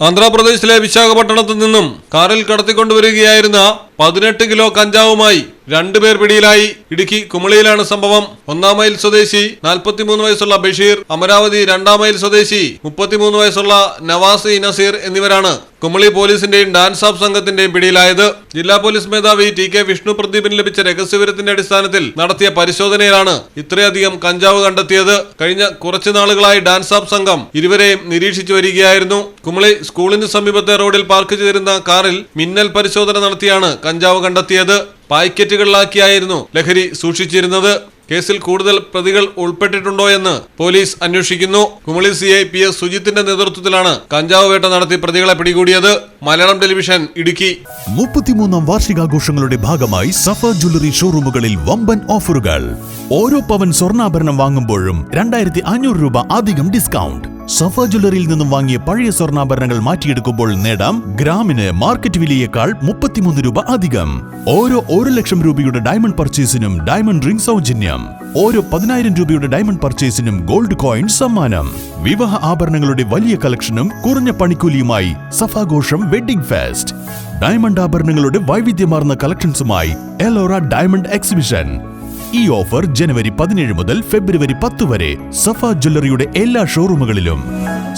ആന്ധ്രാപ്രദേശിലെ വിശാഖപട്ടണത്ത് നിന്നും കാറിൽ കടത്തിക്കൊണ്ടുവരികയായിരുന്ന പതിനെട്ട് കിലോ കഞ്ചാവുമായി രണ്ടുപേർ പിടിയിലായി. ഇടുക്കി കുമളിയിലാണ് സംഭവം. ഒന്നാം മൈൽ സ്വദേശി നാൽപ്പത്തിമൂന്ന് വയസ്സുള്ള ബഷീർ അമരാവതി രണ്ടാം മൈൽ സ്വദേശി മുപ്പത്തിമൂന്ന് വയസ്സുള്ള നവാസ് നസീർ എന്നിവരാണ് കുമളി പോലീസിന്റെയും ഡാൻസ് ഓഫ് സംഘത്തിന്റെയും പിടിയിലായത്. ജില്ലാ പോലീസ് മേധാവി ടി കെ വിഷ്ണു പ്രദീപിന് ലഭിച്ച രഹസ്യവിവരത്തിന്റെ അടിസ്ഥാനത്തിൽ നടത്തിയ പരിശോധനയിലാണ് ഇത്രയധികം കഞ്ചാവ് കണ്ടെത്തിയത്. കഴിഞ്ഞ കുറച്ചു നാളുകളായി ഡാൻസ് ഓഫ് സംഘം ഇരുവരെയും നിരീക്ഷിച്ചു വരികയായിരുന്നു. കുമളി സ്കൂളിന് സമീപത്തെ റോഡിൽ പാർക്ക് ചെയ്തിരുന്ന കാറിൽ മിന്നൽ പരിശോധന നടത്തിയാണ് കഞ്ചാവ് കണ്ടെത്തിയത് പാക്കറ്റുകളിലാക്കിയായിരുന്നു ലഹരി സൂക്ഷിച്ചിരുന്നത്. കേസിൽ കൂടുതൽ പ്രതികൾ ഉൾപ്പെട്ടിട്ടുണ്ടോ എന്ന് പോലീസ് അന്വേഷിക്കുന്നു. Kumily C I P S സുജിത്തിന്റെ നേതൃത്വത്തിലാണ് കഞ്ചാവ് വേട്ട നടത്തി പ്രതികളെ പിടികൂടിയത്. മലയാളം ടെലിവിഷൻ ഇടുക്കി. മുപ്പത്തിമൂന്നാം വാർഷികാഘോഷങ്ങളുടെ ഭാഗമായി സഫ ജ്വല്ലറി ഷോറൂമുകളിൽ വമ്പൻ ഓഫറുകൾ. ഓരോ പവൻ സ്വർണാഭരണം വാങ്ങുമ്പോഴും രണ്ടായിരത്തി അഞ്ഞൂറ് രൂപ അധികം ഡിസ്കൗണ്ട്. സഫ ജ്വല്ലറിയിൽ നിന്നും വാങ്ങിയ പഴയ സ്വർണാഭരണങ്ങൾ മാറ്റിയെടുക്കുമ്പോൾ നേടാം ഗ്രാമിന് മാർക്കറ്റ് വിലയേക്കാൾ മുപ്പത്തിമൂന്ന് രൂപ അധികം. ഓരോ ഒരു ലക്ഷം രൂപയുടെ ഡയമണ്ട് പർച്ചേസിനും ഡയമണ്ട് റിംഗ് സൗജന്യം. ഓരോ പതിനായിരം രൂപയുടെ ഡയമണ്ട് പർച്ചേസിനും ഗോൾഡ് കോയിൻ സമ്മാനം. വിവാഹ ആഭരണങ്ങളുടെ വലിയ കളക്ഷനും കുറഞ്ഞ പണിക്കൂലിയുമായി സഫാഘോഷം വെഡ്ഡിംഗ് ഫെസ്റ്റ്. ഡയമണ്ട് ആഭരണങ്ങളുടെ വൈവിധ്യമാർന്ന കളക്ഷൻസുമായി എലോറ ഡയമണ്ട് എക്സിബിഷൻ. ഈ ഓഫർ ജനുവരി പതിനേഴ് മുതൽ ഫെബ്രുവരി പത്ത് വരെ സഫ ജ്വല്ലറിയുടെ എല്ലാ ഷോറൂമുകളിലും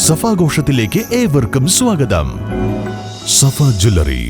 സഫാഘോഷത്തിലേക്ക് ഏവർക്കും സ്വാഗതം. സഫ ജ്വല്ലറി